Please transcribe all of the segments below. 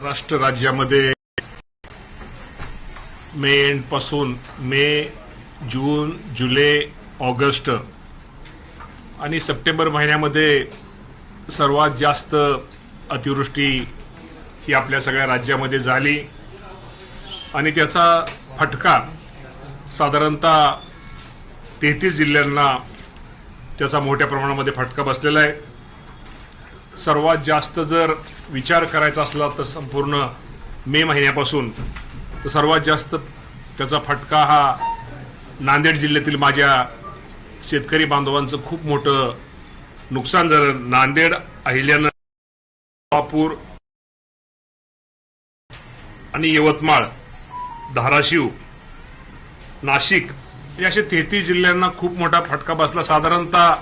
महाराष्ट्र राज्यामध्ये मे एंडपासून मे जून जुलै ऑगस्ट आणि सप्टेंबर महिन्यामध्ये सर्वात जास्त अतिवृष्टी ही आपल्या सगळ्या राज्यामध्ये झाली. आणि त्याचा फटका साधारणतः तेहतीस जिल्ह्यांना त्याचा मोठ्या प्रमाणामध्ये फटका बसलेला आहे. सर्वात जास्त जर विचार करायचा असला तर संपूर्ण मे महिन्यापासून तर सर्वात जास्त त्याचा फटका हा नांदेड जिल्ह्यातील माझ्या शेतकरी बांधवांचं खूप मोठं नुकसान झालं. नांदेड अहिल्यानं सोलापूर आणि यवतमाळ धाराशिव नाशिक या असे तेहतीस जिल्ह्यांना खूप मोठा फटका बसला. साधारणतः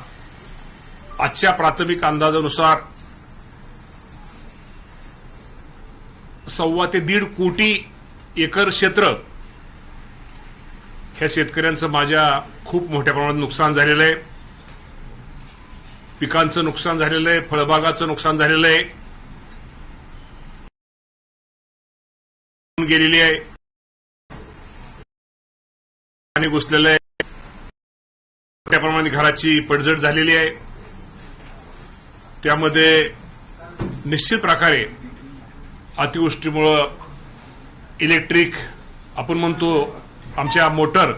आजच्या प्राथमिक अंदाजानुसार सव्वा ते दीड कोटी एकर क्षेत्र ह्या शेतकऱ्यांचं माझ्या खूप मोठ्या प्रमाणात नुकसान झालेलं आहे. पिकांचं नुकसान झालेलं आहे फळबागाचं नुकसान झालेलं आहे. गेलेली आहे. पाणी घुसलेलं आहे. मोठ्या प्रमाणात घराची पडझड झालेली आहे. त्यामध्ये निश्चित प्रकारे अतिवृष्टीमुळं इलेक्ट्रिक आपण म्हणतो आमच्या मोटर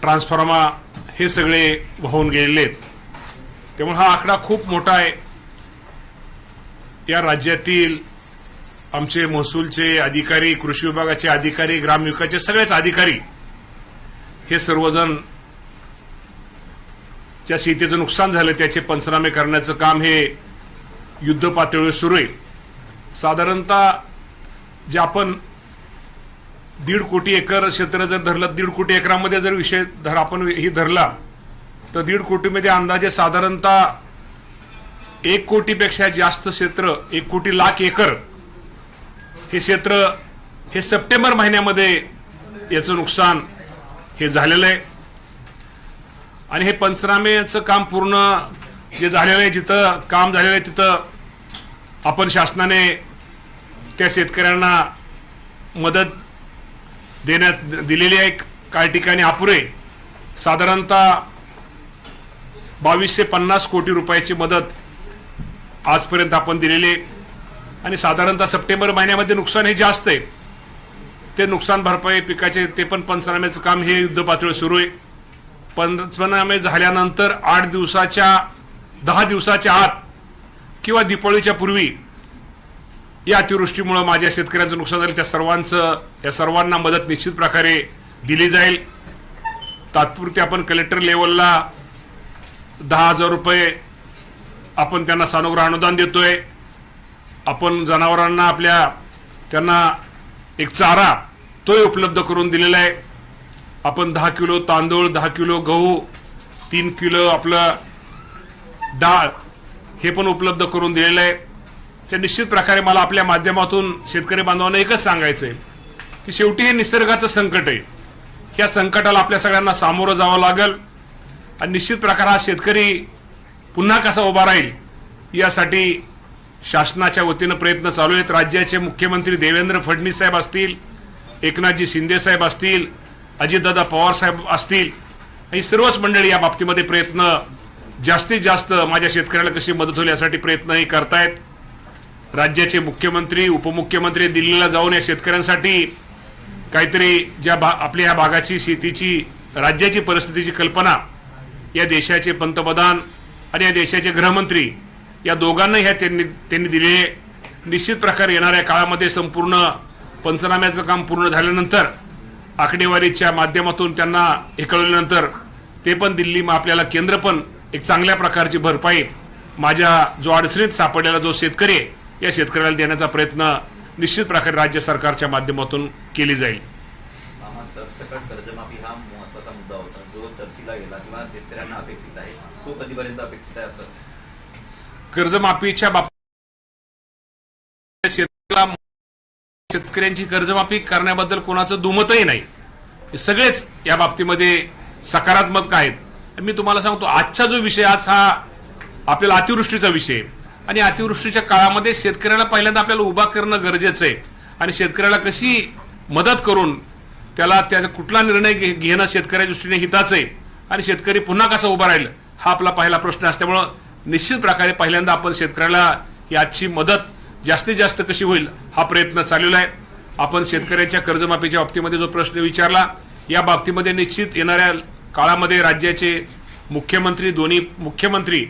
ट्रान्सफॉर्मा हे सगळे वाहून गेलेले आहेत. त्यामुळे हा आकडा खूप मोठा आहे. या राज्यातील आमचे महसूलचे अधिकारी कृषी विभागाचे अधिकारी ग्रामविकासचे सगळेच अधिकारी हे सर्वजण ज्या शेतीचं नुकसान झालं त्याचे पंचनामे करण्याचं काम हे युद्ध पातळीवर सुरू आहे. साधारणतः जे आपण दीड कोटी एकर क्षेत्र जर धरलं दीड कोटी एकरामध्ये जर विषय धर आपण ही धरला तर दीड कोटीमध्ये अंदाजे साधारणतः एक कोटीपेक्षा जास्त क्षेत्र एक कोटी लाख एकर हे क्षेत्र हे सप्टेंबर महिन्यामध्ये याचं नुकसान हे झालेलं आहे. आणि हे पंचनामेचं काम पूर्ण जे झालेलं आहे जिथं काम झालेलं आहे तिथं आपण शासनाने त्या शेतकऱ्यांना मदत देण्यात दिलेली आहे. काही ठिकाणी अपुरे. साधारणतः बावीसशे पन्नास कोटी रुपयाची मदत आजपर्यंत आपण दिलेली आहे. आणि साधारणतः सप्टेंबर महिन्यामध्ये नुकसान हे जास्त आहे. ते नुकसान भरपाई पिकाचे ते पण पंचनाम्याचं काम हे युद्ध पातळीवर सुरू आहे. पंचनामे झाल्यानंतर आठ दिवसाच्या दहा दिवसाच्या आत किंवा दिपाळीच्या पूर्वी या अतिवृष्टीमुळे माझ्या शेतकऱ्यांचं नुकसान झालं. त्या सर्वांचं या सर्वांना मदत निश्चित प्रकारे दिली जाईल. तात्पुरती आपण कलेक्टर लेवलला दहा हजार रुपये आपण त्यांना सानुग्रह अनुदान देतोय. आपण जनावरांना आपल्या त्यांना एक चारा तोही उपलब्ध करून दिलेला आहे. आपण दहा किलो तांदूळ दहा किलो गहू तीन किलो आपलं डाळ हे पण उपलब्ध करून दिलेलं आहे. ते निश्चित प्रकारे मला आपल्या माध्यमातून शेतकरी बांधवांना एकच सांगायचं आहे की शेवटी हे निसर्गाचं संकट आहे. या संकटाला आपल्या सगळ्यांना सामोरं जावं लागेल आणि निश्चित प्रकार हा शेतकरी पुन्हा कसा उभा राहील यासाठी शासनाच्या वतीनं प्रयत्न चालू आहेत. राज्याचे मुख्यमंत्री देवेंद्र फडणवीस साहेब असतील एकनाथजी शिंदे साहेब असतील अजितदादा पवार साहेब असतील ही सर्वच मंडळी या बाबतीमध्ये प्रयत्न जास्तीत जास्त माझ्या शेतकऱ्याला कशी मदत होईल यासाठी प्रयत्नही करतायत. राज्याचे मुख्यमंत्री उपमुख्यमंत्री दिल्लीला जाऊन या शेतकऱ्यांसाठी काहीतरी ज्या भा आपल्या या भागाची शेतीची राज्याची परिस्थितीची कल्पना या देशाचे पंतप्रधान आणि या देशाचे गृहमंत्री या दोघांना ह्या त्यांनी त्यांनी दिले निश्चित प्रकारे येणाऱ्या काळामध्ये संपूर्ण पंचनाम्याचं काम पूर्ण झाल्यानंतर आकडेवारीच्या माध्यमातून त्यांना हे कळवल्यानंतर ते पण दिल्ली मग आपल्याला केंद्र पण एक चांगल्या प्रकारची भरपाई माझ्या जो अडचणीत सापडलेला जो शेतकरी आहे या शेतकऱ्याला देण्याचा प्रयत्न निश्चित प्रकारे राज्य सरकारच्या माध्यमातून केली जाईल. कर्जमाफीच्या बाबतीत शेतकऱ्याला शेतकऱ्यांची कर्जमाफी करण्याबद्दल कोणाचं दुमतही नाही. हे सगळेच या बाबतीमध्ये सकारात्मक आहेत. मी तुम्हाला सांगतो आजचा जो विषय आज हा आपल्याला अतिवृष्टीचा विषय आहे. आणि अतिवृष्टीच्या काळामध्ये शेतकऱ्याला पहिल्यांदा आपल्याला उभा करणं गरजेचं आहे आणि शेतकऱ्याला कशी मदत करून त्याला त्याचा कुठला निर्णय घे- घेणं शेतकऱ्याच्या दृष्टीने हिताचं आहे आणि शेतकरी पुन्हा कसा उभा राहील हा आपला पहिला प्रश्न असल्यामुळं निश्चित प्रकारे पहिल्यांदा आपण शेतकऱ्याला ही आजची मदत जास्तीत जास्त कशी होईल हा प्रयत्न चाललेला आहे. आपण शेतकऱ्यांच्या कर्जमाफीच्या बाबतीमध्ये जो प्रश्न विचारला या बाबतीमध्ये निश्चित येणाऱ्या काळामध्ये राज्याचे मुख्यमंत्री दोन्ही मुख्यमंत्री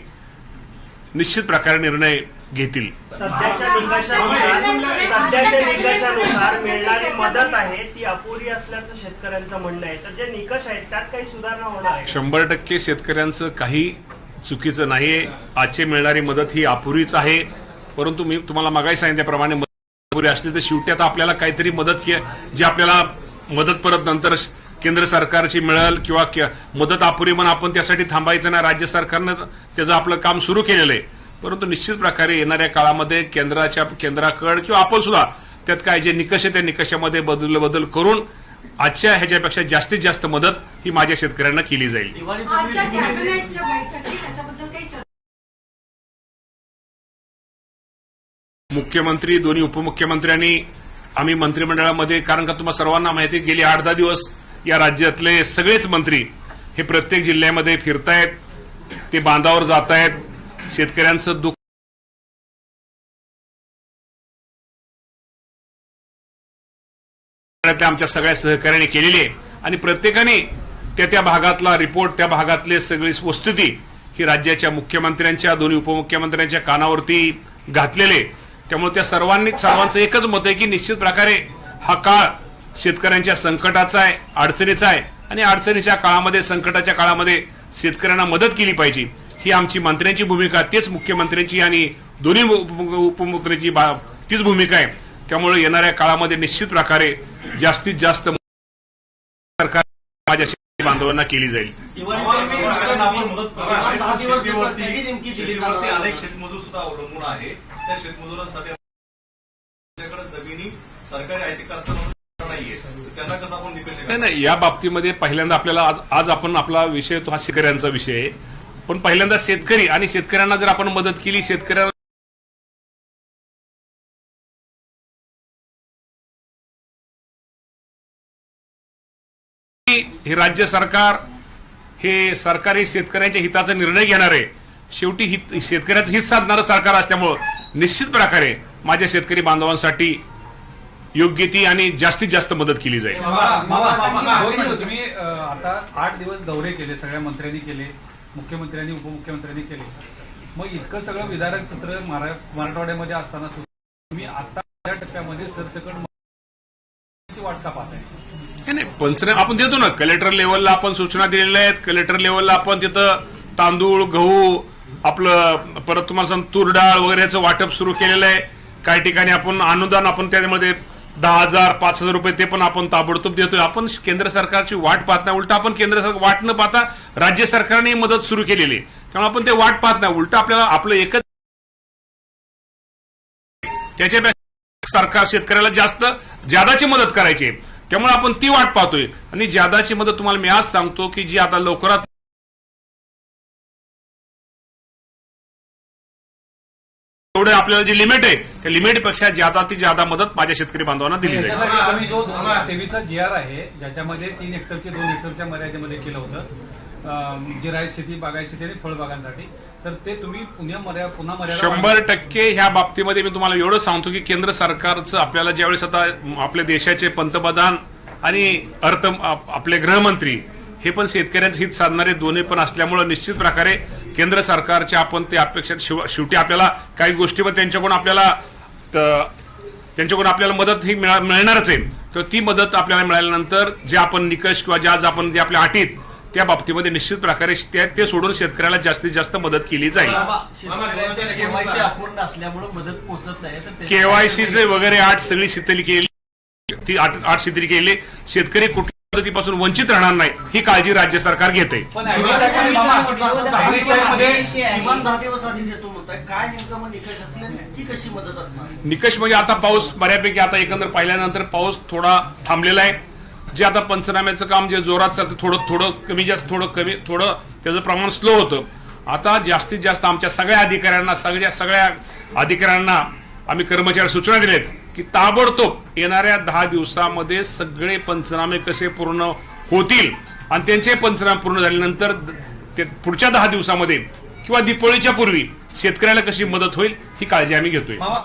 निश्चित प्रकारे निर्णय घेतील. सध्याच्या निकषानुसार सध्याच्या निकषानुसार मिळणारी मदत आहे ती अपुरी असल्याचं शेतकऱ्यांचं म्हणणं आहे. तर जे निकष आहेत त्यात काही सुधारणा होणार आहे शंभर टक्के शेतकऱ्यांचं काही चुकीचं नाहीये. आजची मिळणारी मदत ही अपुरीच आहे. परंतु मी तुम्हाला मागाही सांगितल्याप्रमाणे मदत अपुरी असली तर शेवटी आता आपल्याला काहीतरी मदत के जी आपल्याला मदत परत नंतर केंद्र सरकारची मिळेल किंवा मदत अपुरी म्हणून आपण त्यासाठी थांबायचं नाही. राज्य सरकारनं त्याचं आपलं काम सुरू केलेलं आहे. परंतु निश्चित प्रकारे येणाऱ्या काळामध्ये केंद्राच्या केंद्राकड किंवा आपण सुद्धा त्यात काय जे निकष आहे त्या निकषामध्ये बदल बदल करून आजच्या ह्याच्यापेक्षा जास्तीत जास्त मदत ही माझ्या शेतकऱ्यांना केली जाईल. मुख्यमंत्री दोन्ही उपमुख्यमंत्र्यांनी आम्ही मंत्रिमंडळामध्ये कारण का तुम्हाला सर्वांना माहिती गेली आठ दहा दिवस या राज्यातले सगळेच मंत्री हे प्रत्येक जिल्ह्यामध्ये फिरतायत ते बांधावर जात आहेत शेतकऱ्यांचं दुःख आमच्या सगळ्या सहकार्याने केलेली आहे. आणि प्रत्येकाने त्या त्या भागातला रिपोर्ट त्या भागातले सगळी वस्तुती ही राज्याच्या मुख्यमंत्र्यांच्या दोन्ही उपमुख्यमंत्र्यांच्या कानावरती घातलेले त्यामुळे त्या सर्वांनी सर्वांचं एकच मत आहे की निश्चित प्रकारे हा काळ शेतकऱ्यांच्या संकटाचा आहे अडचणीचा आहे आणि अडचणीच्या काळामध्ये संकटाच्या काळामध्ये शेतकऱ्यांना मदत केली पाहिजे. ही आमची मंत्र्यांची भूमिका तेच मुख्यमंत्र्यांची आणि दोन्ही उप- उपमुख्यमंत्र्यांची बा- तीच भूमिका आहे. त्यामुळे येणाऱ्या काळामध्ये निश्चित प्रकारे जास्तीत जास्त सरकार माझ्या शेतकरी बांधवांना केली जाईल. शेतमजुरांसाठी सरकारी नाहीये. त्यांना कसं आपण निकष नाही नाही या बाबतीमध्ये पहिल्यांदा आपल्याला आज आज आपण आपला विषय तो हा शेतकऱ्यांचा विषय आहे. पण पहिल्यांदा शेतकरी आणि शेतकऱ्यांना जर आपण मदत केली शेतकऱ्यांना हे राज्य सरकार हे सरकार हे शेतकऱ्यांच्या हिताचा निर्णय घेणार आहे. शेवटी हित शेतकऱ्याचं हित साधणारं सरकार असल्यामुळं निश्चित प्रकारे माझ्या शेतकरी बांधवांसाठी योग्य ती आणि जास्तीत जास्त मदत केली जाईल. मिनिटं. तुम्ही आता आठ दिवस दौरे केले सगळ्या मंत्र्यांनी केले मुख्यमंत्र्यांनी उपमुख्यमंत्र्यांनी केले. मग इतकं सगळं विदारक चित्र मरा- मराठवाड्यामध्ये असताना सुद्धा तुम्ही आता या टप्प्यामध्ये सरसकट ची वाट का पाहताय? नाही, नाही पंचनामे आपण देतो ना. कलेक्टर लेवलला आपण सूचना दिलेल्या आहेत. कलेक्टर लेवलला आपण तिथं तांदूळ गहू आपलं परत तुम्हाला सांग तूर डाळ वगैरेचं वाटप सुरू केलेलं आहे. काही ठिकाणी आपण अनुदान आपण त्यामध्ये दहा हजार पाच हजार रुपये ते पण आपण ताबडतोब देतोय. आपण केंद्र सरकारची वाट पाहत नाही. उलट आपण केंद्र सरकार वाट न पाहता राज्य सरकारने मदत सुरू केलेली आहे. त्यामुळे आपण ते वाट पाहत नाही. उलट आपल्याला आपलं एकच त्याच्यापेक्षा सरकार शेतकऱ्याला जास्त ज्यादाची मदत करायची आहे. त्यामुळे आपण ती वाट पाहतोय. आणि ज्यादाची मदत तुम्हाला मी आज सांगतो की जी आता लवकरात एवढं आपल्याला जी लिमिट आहे त्या लिमिटपेक्षा ज्यादा ती ज्यादा मदत माझ्या शेतकरी बांधवांना दिली जाईल. याच्यासाठी तुम्ही जो तेवीसचा जी आर आहे ज्याच्यामध्ये तीन हेक्टरचे दोन हेक्टरच्या मर्यादेमध्ये केलं होतं अं, जिरायत शेती बागायत शेती आणि फळबागांसाठी तर ते तुम्ही पुन्हा मर्या पुन्हा मर्यादा शंभर टक्के ह्या बाबतीमध्ये मी तुम्हाला एवढं सांगतो की केंद्र सरकारचं आपल्याला ज्यावेळेस आता आपल्या देशाचे पंतप्रधान आणि अर्थ आप- आपले गृहमंत्री हे पण शेतकऱ्यांचं हित साधणारे दोन्ही पण असल्यामुळं निश्चित प्रकारे केंद्र सरकारच्या आपण ते अपेक्षा शेव- शेवटी आपल्याला काही गोष्टीवर त्यांच्याकडून आपल्याला त्यांच्याकडून आपल्याला मदत ही मिळा- मिळणारच आहे. तर ती मदत आपल्याला मिळाल्यानंतर जे आपण निकष किंवा ज्या ज्या आपण जे आपल्या अटीत त्या बाबतीमध्ये निश्चित प्रकारे ते सोडून शेतकऱ्याला जास्तीत जास्त मदत केली जाईल. केवायसी केवायसीचे वगैरे आठ सगळी शिथिल केली ती आठ आठ शिथिल केली. शेतकरी कुठल्या मदतीपासून वंचित राहणार नाही ही काळजी राज्य सरकार घेते. निकष असले? ती कशी मदत असणार? निकष म्हणजे आता पाऊस बऱ्यापैकी आता एकंदर पाहिल्यानंतर पाऊस थोडा थांबलेला आहे. जे आता पंचनाम्याचं काम जे जोरात चालतं थोडं थोडं कमी जास्त थोडं कमी थोडं त्याचं प्रमाण स्लो होतं. आता जास्तीत जास्त आमच्या सगळ्या अधिकाऱ्यांना सगळ्या सगळ्या अधिकाऱ्यांना आम्ही कर्मचारी सूचना दिलेत की ताबडतोब येणाऱ्या दहा दिवसामध्ये सगळे पंचनामे कसे पूर्ण होतील आणि त्यांचे पंचनामे पूर्ण झाल्यानंतर ते पुढच्या दहा दिवसामध्ये किंवा दिपोळीच्या पूर्वी शेतकऱ्याला कशी मदत होईल ही काळजी आम्ही घेतोय.